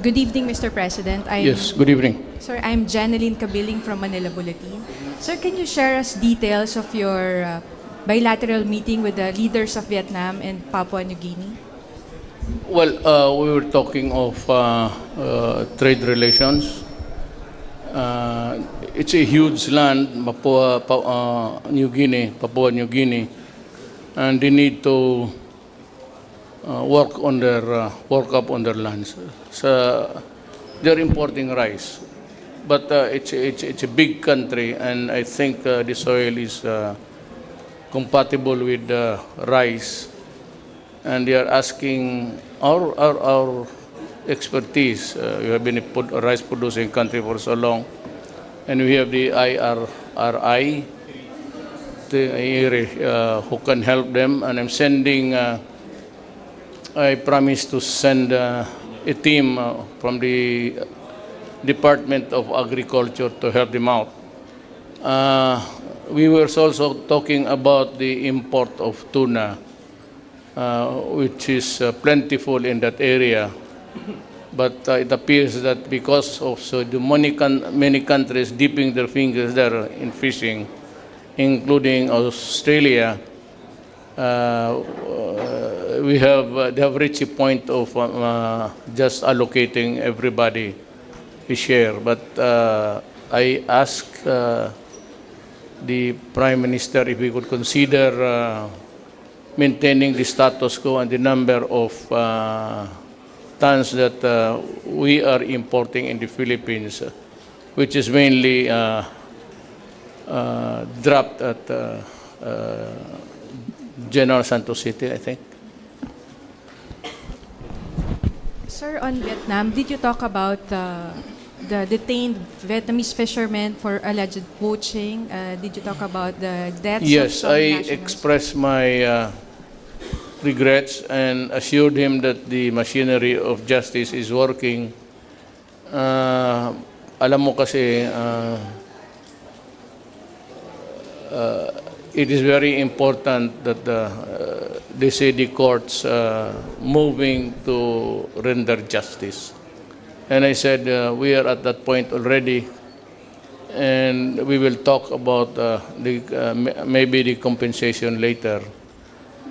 Good evening, Mr. President. I'm, Yes, good evening. Sir, I'm Janeline Kabiling from Manila Bulletin. Sir, can you share us details of your uh, bilateral meeting with the leaders of Vietnam and Papua New Guinea? Well, uh, we were talking of uh, uh, trade relations. Uh, it's a huge land, Papua, Pa- uh, New Guinea, Papua New Guinea, and they need to uh, work on their uh, work up on their lands. So they're importing rice, but uh, it's it's it's a big country, and I think uh, the soil is uh, compatible with uh, rice. and they are asking our, our, our expertise. Uh, we have been a rice producing country for so long, and we have the IRRI the, uh, who can help them. And I'm sending, uh, I promise to send uh, a team uh, from the Department of Agriculture to help them out. Uh, we were also talking about the import of tuna uh, which is uh, plentiful in that area. But uh, it appears that because of so the many, many countries dipping their fingers there in fishing, including Australia, uh, we have uh, they have reached a point of um, uh, just allocating everybody a share. But uh, I ask uh, the Prime Minister if we could consider uh, maintaining the status quo and the number of uh, tons that uh, we are importing in the Philippines, uh, which is mainly uh, uh, dropped at uh, uh, General Santos City, I think. Sir, on Vietnam, did you talk about uh, the detained Vietnamese fishermen for alleged poaching? Uh, did you talk about the deaths Yes, of I nationals? expressed my uh, regrets and assured him that the machinery of justice is working. Uh, alam mo kasi, uh, uh, it is very important that the, uh, courts uh, moving to render justice. And I said, uh, we are at that point already and we will talk about uh, the, uh, maybe the compensation later.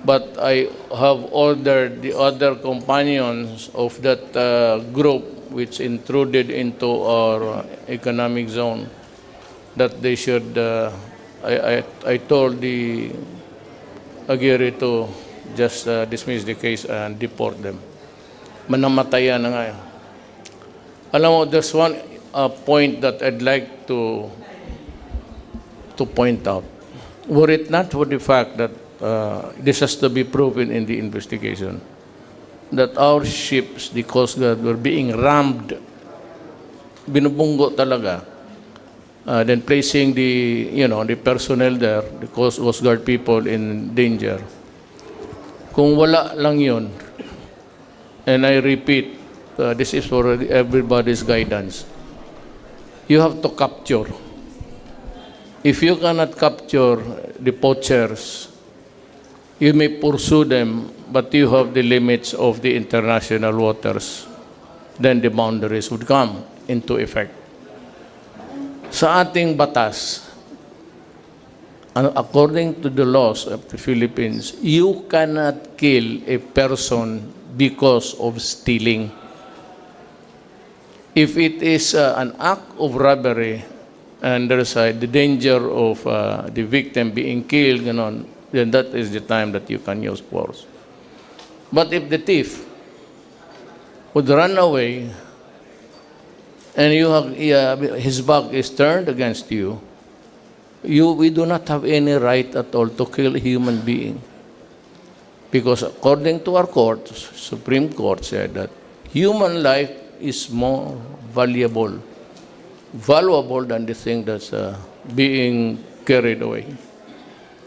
But I have ordered the other companions of that uh, group which intruded into our economic zone that they should, uh, I, I, I told the Aguirre to just uh, dismiss the case and deport them. Manamatayan na nga. Alam mo, there's one uh, point that I'd like to to point out. Were it not for the fact that uh, this has to be proven in the investigation, that our ships, the Coast Guard, were being rammed, binubunggo talaga, uh, then placing the, you know, the personnel there, the Coast, Coast Guard people in danger. Kung wala lang yun, and I repeat, uh, this is for everybody's guidance, you have to capture. If you cannot capture the poachers, you may pursue them, but you have the limits of the international waters. Then the boundaries would come into effect. Sa ating batas, ano- according to the laws of the Philippines, you cannot kill a person because of stealing. If it is uh, an act of robbery and there's uh, the danger of uh, the victim being killed, ganon, then that is the time that you can use force. But if the thief would run away and you have, yeah, his back is turned against you, you, we do not have any right at all to kill a human being. Because according to our court, Supreme Court said that human life is more valuable, valuable than the thing that's uh, being carried away.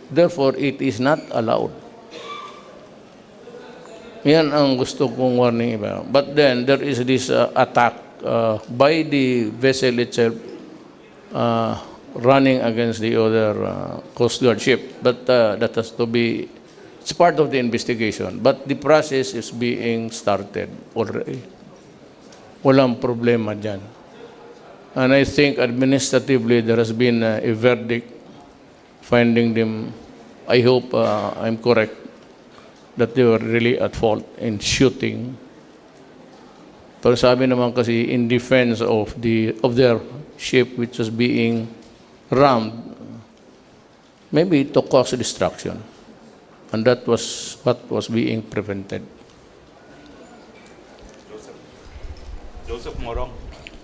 Therefore, it is not allowed. Yan ang gusto kong warning iba. But then, there is this uh, attack uh, by the vessel itself uh, running against the other uh, Coast Guard ship. But uh, that has to be, it's part of the investigation. But the process is being started already. Walang problema dyan. And I think administratively there has been uh, a verdict finding them, I hope uh, I'm correct, that they were really at fault in shooting. Pero sabi naman kasi in defense of the of their ship which was being rammed, maybe to cause destruction. And that was what was being prevented. Joseph Morong,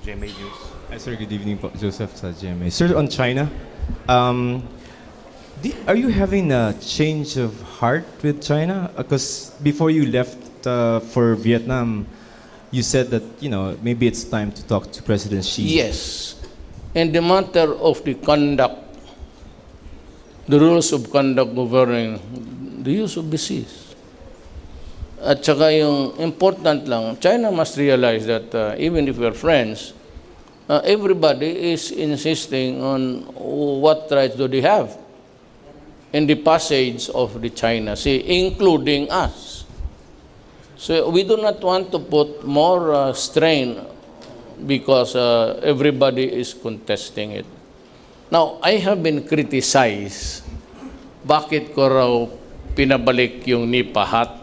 GMA News. Hi, sir. Good evening po. Joseph sa GMA. Sir, on China, um, di, are you having a change of heart with China? Because before you left uh, for Vietnam, you said that, you know, maybe it's time to talk to President Xi. Yes. In the matter of the conduct, the rules of conduct governing the use of seas. At saka yung important lang, China must realize that uh, even if we're friends, uh, everybody is insisting on what rights do they have in the passage of the China Sea, including us. So we do not want to put more uh, strain because uh, everybody is contesting it. Now, I have been criticized. Bakit ko raw pinabalik yung nipahat?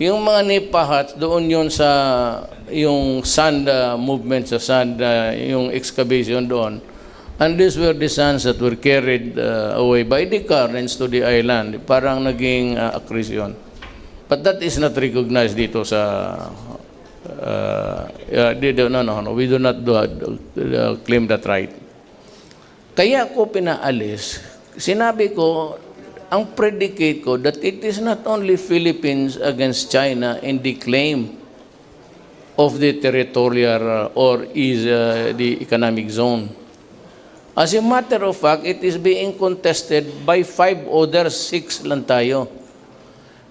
Yung mga nipahat, doon yun sa yung sand uh, movement sa sand, uh, yung excavation doon. And these were the sands that were carried uh, away by the currents to the island. Parang naging uh, accretion. But that is not recognized dito sa uh, uh, no, no, no, we do not do, uh, claim that right. Kaya ko pinaalis, sinabi ko, ang predicate ko that it is not only Philippines against China in the claim of the territorial uh, or is uh, the economic zone. As a matter of fact, it is being contested by five others, six lang tayo.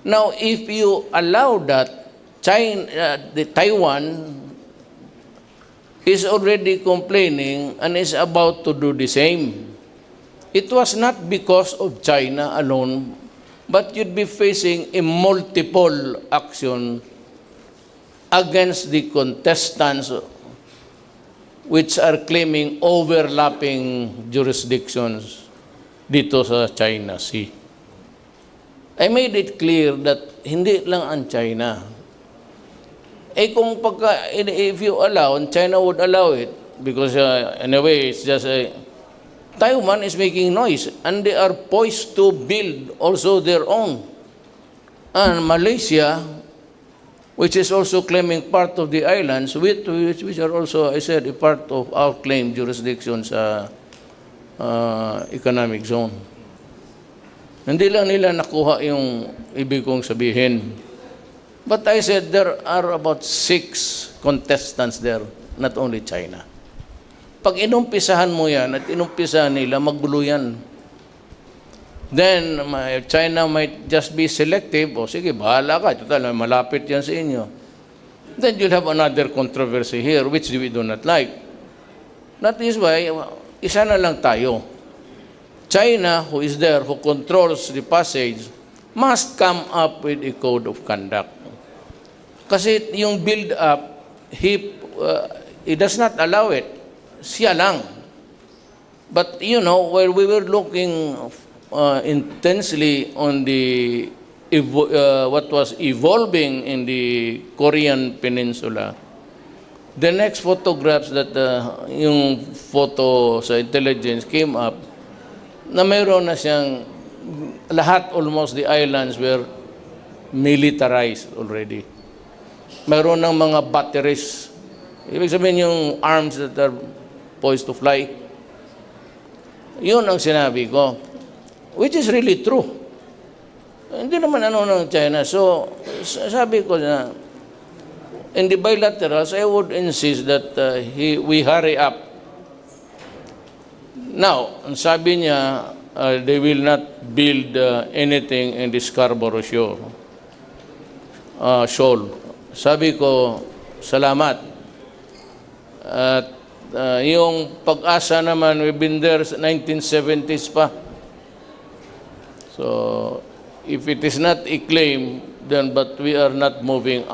Now, if you allow that, China, uh, the Taiwan is already complaining and is about to do the same. It was not because of China alone, but you'd be facing a multiple action against the contestants which are claiming overlapping jurisdictions dito sa China Sea. I made it clear that hindi lang ang China. Eh kung pagka, if you allow, and China would allow it, because uh, in a way, it's just a, Taiwan is making noise, and they are poised to build also their own. And Malaysia, which is also claiming part of the islands, which, which, are also, I said, a part of our claim jurisdiction sa uh, economic zone. Hindi lang nila nakuha yung ibig kong sabihin. But I said there are about six contestants there, not only China. Pag inumpisahan mo yan at inumpisahan nila, maggulo yan. Then, China might just be selective. O sige, bahala ka. Total, malapit yan sa inyo. Then you'll have another controversy here, which we do not like. That is why, isa na lang tayo. China, who is there, who controls the passage, must come up with a code of conduct. Kasi yung build-up, he, uh, he does not allow it. Siya lang. But, you know, while we were looking uh, intensely on the uh, what was evolving in the Korean Peninsula, the next photographs that uh, yung photo sa intelligence came up, na mayroon na siyang lahat almost the islands were militarized already. Mayroon ng mga batteries. Ibig sabihin yung arms that are poised to fly. Yun ang sinabi ko. Which is really true. Hindi naman ano ng China. So, sabi ko na, in the bilaterals, I would insist that uh, he, we hurry up Now, ang sabi niya, uh, they will not build uh, anything in the Scarborough Shore. Uh, shoal. Sabi ko, salamat. At uh, yung pag-asa naman, we've been there sa 1970s pa. So, if it is not a claim, then but we are not moving